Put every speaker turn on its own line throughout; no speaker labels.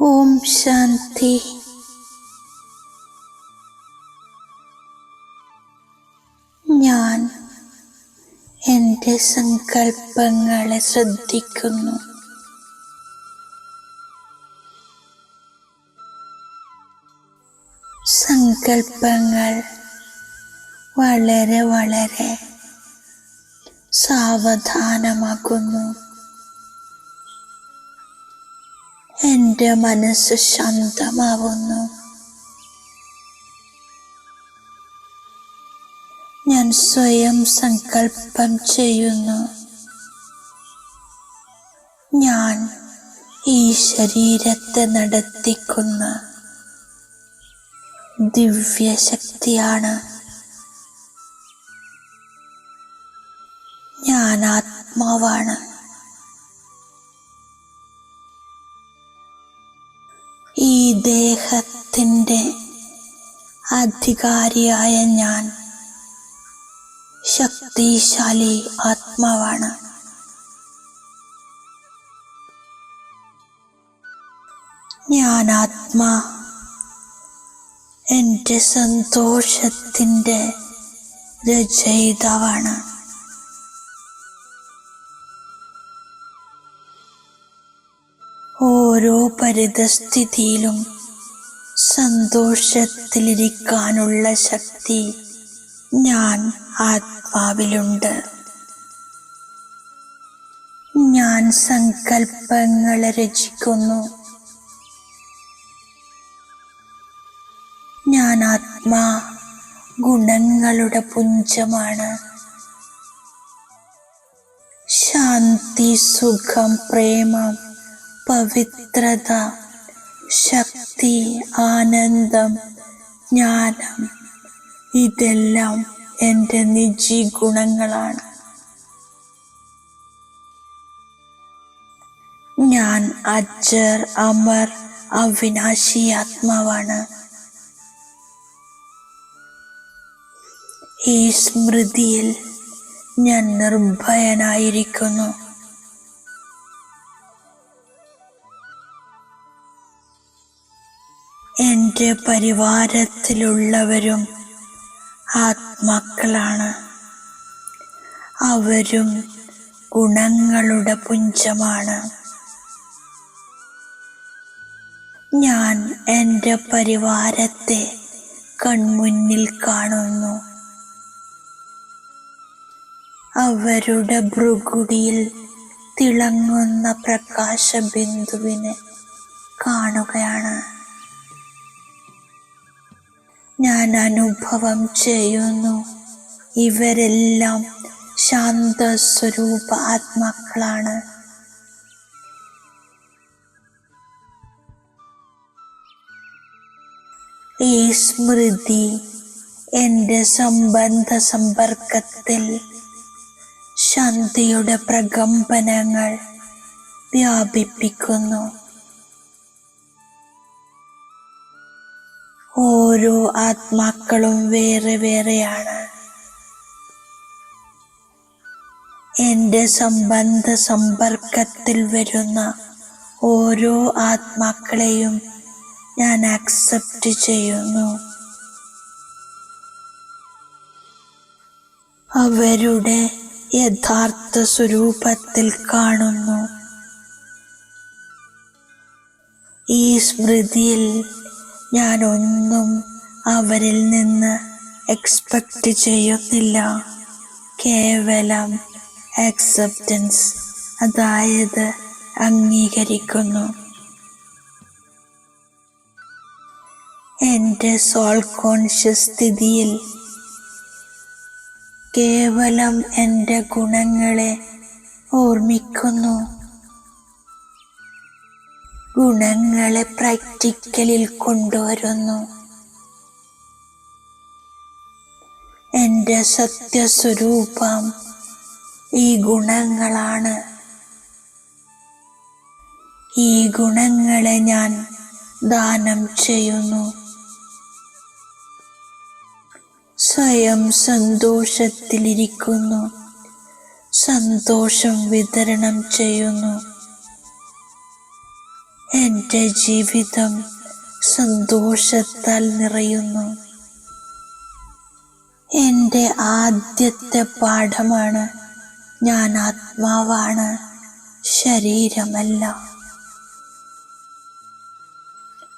ഓം ശാന്തി. ഞാൻ എന്റെ സങ്കൽപ്പങ്ങളെ ശ്രദ്ധിക്കുന്നു. സങ്കൽപ്പങ്ങൾ വളരെ വളരെ സാവധാനമാകുന്നു. എന്റെ മനസ്സ് ശാന്തമാവുന്നു. ഞാൻ സ്വയം സങ്കല്പം ചെയ്യുന്നു. ഞാൻ ഈ ശരീരത്തെ നടത്തിക്കുന്ന ദിവ്യശക്തിയാണ്. അധികാരിയായ ഞാൻ ശക്തിശാലി ആത്മാവാണ്. ഞാൻ ആത്മാ എന്റെ സന്തോഷത്തിന്റെ രചയിതാവാണ്. ഓരോ പരിതസ്ഥിതിയിലും സന്തോഷത്തിലിരിക്കാനുള്ള ശക്തി ഞാൻ ആത്മാവിലുണ്ട്. ഞാൻ സങ്കൽപ്പങ്ങളെ രചിക്കുന്നു. ഞാൻ ആത്മാ ഗുണങ്ങളുടെ പുഞ്ചമാണ്. ശാന്തി സുഖം പ്രേമം പവിത്രത ശക്തി ആനന്ദം ജ്ഞാനം ഇതെല്ലാം എന്റെ നിജി ഗുണങ്ങളാണ്. ഞാൻ അജർ അമർ അവിനാശി ആത്മാവാണ്. ഈ സ്മൃതിയിൽ ഞാൻ നിർഭയനായിരിക്കുന്നു. എന്റെ പരിവാരത്തിലുള്ളവരും ആത്മാക്കളാണ്. അവരും ഗുണങ്ങളുടെ പുഞ്ചമാണ്. ഞാൻ എന്റെ പരിവാരത്തെ കൺമുന്നിൽ കാണുന്നു. അവരുടെ ഭൃഗുടിയിൽ തിളങ്ങുന്ന പ്രകാശ ബിന്ദുവിനെ കാണുകയാണ്. ഞാൻ അനുഭവം ചെയ്യുന്നു. ഇവരെല്ലാം ശാന്തസ്വരൂപ ആത്മാക്കളാണ്. ഈ സ്മൃതി എന്റെ സംബന്ധ സമ്പർക്കത്തിൽ ശാന്തിയുടെ പ്രകമ്പനങ്ങൾ വ്യാപിപ്പിക്കുന്നു. ഓരോ ആത്മാക്കളും വേറെ വേറെയാണ്. എന്റെ സംബന്ധ സമ്പർക്കത്തിൽ വരുന്ന ഓരോ ആത്മാക്കളെയും ഞാൻ അക്സെപ്റ്റ് ചെയ്യുന്നു. അവരുടെ യഥാർത്ഥ സ്വരൂപത്തിൽ കാണുന്നു. ഈ സ്മൃതിയിൽ ഞാൻ ഒന്നും അവരിൽ നിന്ന് എക്സ്പെക്റ്റ് ചെയ്യുന്നില്ല. കേവലം ആക്സെപ്റ്റൻസ് അതായത് അംഗീകരിക്കുന്നു. എന്റെ സോൾ കോൺഷ്യസ് സ്ഥിതിയിൽ കേവലം എന്റെ ഗുണങ്ങളെ ഓർമ്മിക്കുന്നു. ഗുണങ്ങളെ പ്രാക്ടിക്കലിൽ കൊണ്ടുവരുന്നു. എന്റെ സത്യസ്വരൂപം ഈ ഗുണങ്ങളാണ്. ഈ ഗുണങ്ങളെ ഞാൻ ദാനം ചെയ്യുന്നു. സ്വയം സന്തോഷത്തിലിരിക്കുന്നു. സന്തോഷം വിതരണം ചെയ്യുന്നു. എന്റെ ജീവിതം സന്തോഷത്താൽ നിറയുന്നു. എന്റെ ആദ്യത്തെ പാഠമാണ്. ഞാൻ ആത്മാവാണ്. ശരീരമല്ല.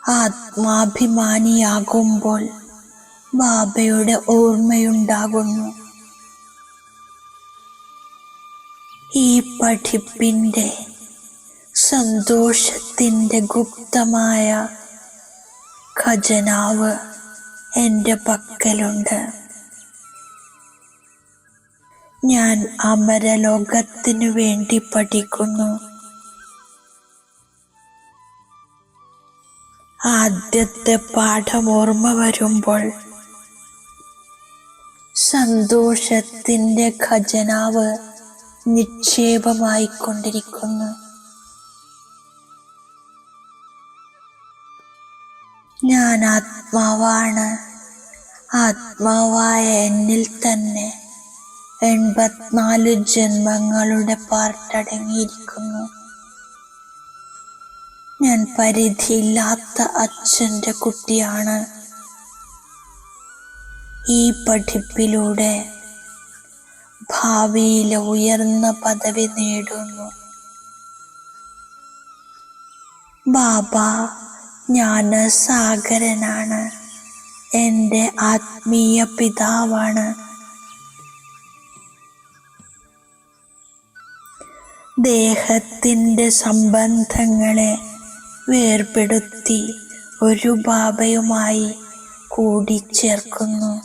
ആത്മാഭിമാനിയാകുമ്പോൾ ബാബയുടെ ഓർമ്മയുണ്ടാകുന്നു. ഈ പഠിപ്പിന്റെ സന്തോഷത്തിന്റെ ഗുപ്തമായ ഖജനാവ് എന്റെ പക്കലുണ്ട്. ഞാൻ അമരലോകത്തിനു വേണ്ടി പഠിക്കുന്നു. ആദ്യത്തെ പാഠം ഓർമ്മ വരുമ്പോൾ സന്തോഷത്തിന്റെ ഖജനാവ് നിക്ഷേപമായിക്കൊണ്ടിരിക്കുന്നു. ഞാൻ ആത്മാവാണ് ആത്മാവായ എന്നിൽ തന്നെ എൺപത്തിനാല് ജന്മങ്ങളുടെ പാർട്ടടങ്ങിയിരിക്കുന്നു. ഞാൻ പരിധിയില്ലാത്ത അച്ഛന്റെ കുട്ടിയാണ്. ഈ പഠിപ്പിലൂടെ ഭാവിയിലെ ഉയർന്ന പദവി നേടുന്നു. ബാബ ജ്ഞാനസാഗരനാണ്. എന്റെ ആത്മീയ പിതാവാണ്. ദേഹത്തിന്റെ സംബന്ധങ്ങളെ വേർപെടുത്തി ഒരു ബാബയുമായി കൂടിച്ചേർക്കുന്നു.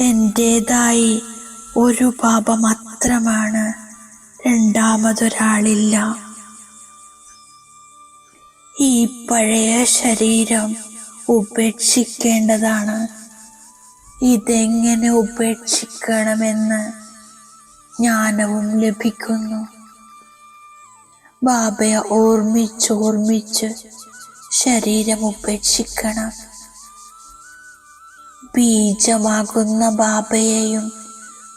എന്റേതായി ഒരു പാപ മാത്രമാണ് രണ്ടാമതൊരാളില്ല. ഈ പഴയ ശരീരം ഉപേക്ഷിക്കേണ്ടതാണ്. ഇതെങ്ങനെ ഉപേക്ഷിക്കണമെന്ന് ജ്ഞാനവും ലഭിക്കുന്നു. ബാബയെ ഓർമ്മിച്ചോർമ്മിച്ച് ശരീരം ഉപേക്ഷിക്കണം. ബീജമാകുന്ന ബാബയെയും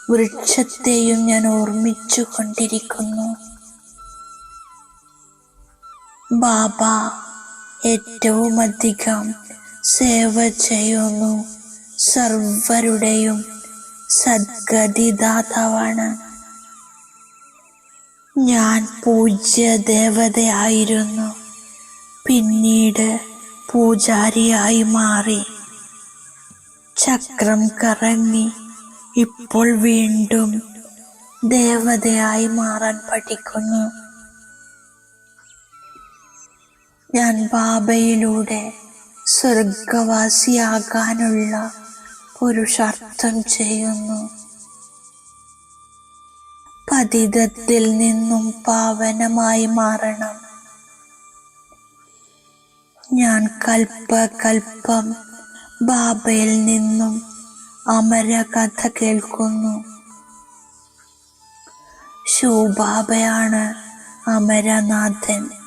വൃക്ഷത്തെയും ഞാൻ ഓർമ്മിച്ചു കൊണ്ടിരിക്കുന്നു. ബാബ ഏറ്റവും അധികം സേവ ചെയ്യുന്നു. സർവരുടെയും സദ്ഗതിദാതാവാണ്. ഞാൻ പൂജ്യ ദേവതയായിരുന്നു പിന്നീട് പൂജാരിയായി മാറി. ചക്രം കറങ്ങി ഇപ്പോൾ വീണ്ടും ദേവതയായി മാറാൻ പഠിക്കുന്നു. ഞാൻ ബാബയിലൂടെ സ്വർഗവാസിയാകാനുള്ള പുരുഷാർത്ഥം ചെയ്യുന്നു. പതിതത്തിൽ നിന്നും പാവനമായി മാറണം. ഞാൻ കൽപ്പകൽപ്പം ബാബയിൽ നിന്നും അമര കഥ കേൾക്കുന്നു. ശൂബാബയാണ് അമരനാഥൻ.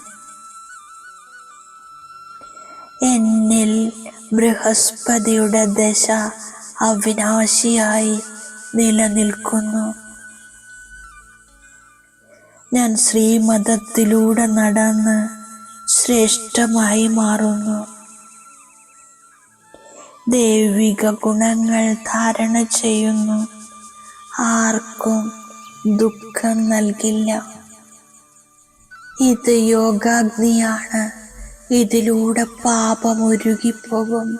എന്നിൽ ബൃഹസ്പതിയുടെ ദശ അവിനാശിയായി നിലനിൽക്കുന്നു. ഞാൻ ശ്രീമതത്തിലൂടെ നടന്ന് ശ്രേഷ്ഠമായി മാറുന്നു. ദൈവിക ഗുണങ്ങൾ ധാരണ ചെയ്യുന്നു. ആർക്കും ദുഃഖം നൽകില്ല. ഇത് യോഗാഗ്നിയാണ്. ഇതിലൂടെ പാപം ഒഴുകിപ്പോകും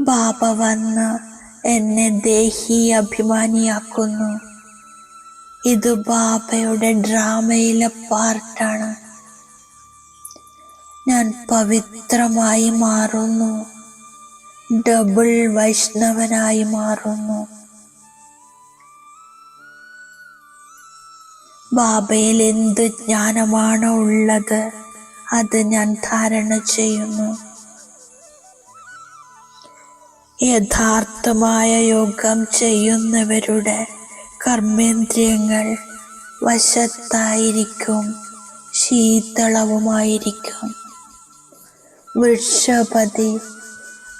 ബാബ വന്ന് എന്നെ ദേഹി അഭിമാനിയാക്കുന്നു. ഇത് ബാബയുടെ ഡ്രാമയിലെ പാർട്ടാണ്. ഞാൻ പവിത്രമായി മാറുന്നു. ഡബിൾ വൈഷ്ണവനായി മാറുന്നു. ബാബയിൽ എന്ത് ജ്ഞാനമാണ് ഉള്ളത്? അത് ഞാൻ ധാരണ ചെയ്യുന്നു. യഥാർത്ഥമായ യോഗം ചെയ്യുന്നവരുടെ കർമ്മേന്ദ്രിയങ്ങൾ വശത്തായിരിക്കും ശീതളവുമായിരിക്കും. വൃക്ഷപതി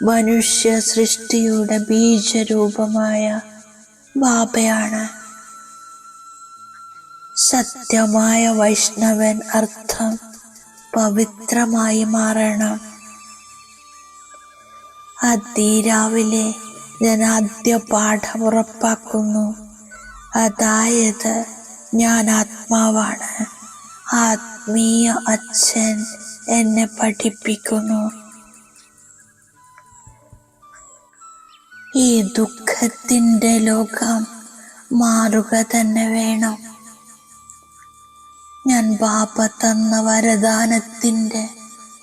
മനുഷ്യ സൃഷ്ടിയുടെ ബീജരൂപമായ ബാബയാണ്. സത്യമായ വൈഷ്ണവൻ അർത്ഥം പവിത്രമായി മാറണം. അതിരാവിലെ ഞാൻ ആദ്യ പാഠം ഉറപ്പാക്കുന്നു. അതായത് ഞാൻ ആത്മാവാണ്. ആത്മീയ അച്ഛൻ എന്നെ പഠിപ്പിക്കുന്നു. ഈ ദുഃഖത്തിന്റെ ലോകം മാറുക തന്നെ വേണം. ഞാൻ ബാപ്പ തന്ന വരദാനത്തിന്റെ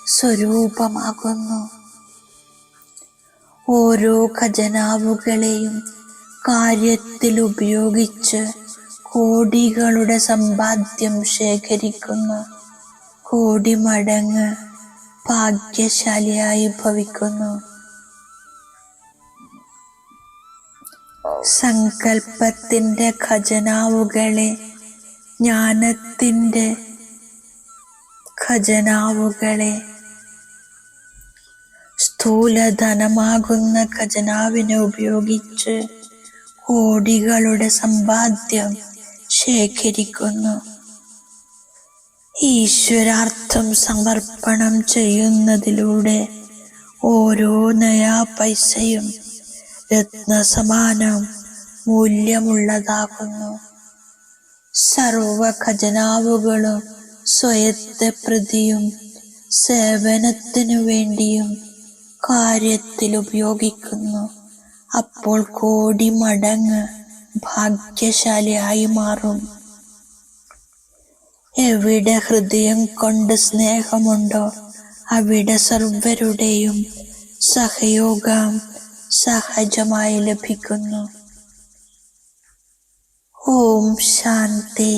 സ്വരൂപമാകുന്നു. ഓരോ ഖജനാവുകളെയും കാര്യത്തിൽ ഉപയോഗിച്ച് കോടികളുടെ സമ്പാദ്യം ശേഖരിക്കുന്നു. കോടി മടങ്ങ് ഭാഗ്യശാലിയായി ഭവിക്കുന്നു. സങ്കൽപ്പത്തിന്റെ ഖജനാവുകളെ ജ്ഞാനത്തിന്റെ ഖജനാവുകളെ. സ്ഥൂലധനമാകുന്ന ഖജനാവിനെ ഉപയോഗിച്ച് കോടികളുടെ സമ്പാദ്യം ശേഖരിക്കുന്നു. ഈശ്വരാർത്ഥം സമർപ്പണം ചെയ്യുന്നതിലൂടെ ഓരോ നയാ പൈസയും രത്നസമാനം മൂല്യമുള്ളതാകുന്നു. സർവ ഖജനാവുകളും സ്വയത്തെ പ്രതിയും സേവനത്തിനു വേണ്ടിയും കാര്യത്തിൽ ഉപയോഗിക്കുന്നു അപ്പോൾ കോടി മടങ്ങ് ഭാഗ്യശാലിയായി മാറും. എവിടെ ഹൃദയം കൊണ്ട് സ്നേഹമുണ്ടോ അവിടെ സർവരുടെയും സഹയോഗം സഹജമായി ലഭിക്കുന്നു. ഓം ശാന്തി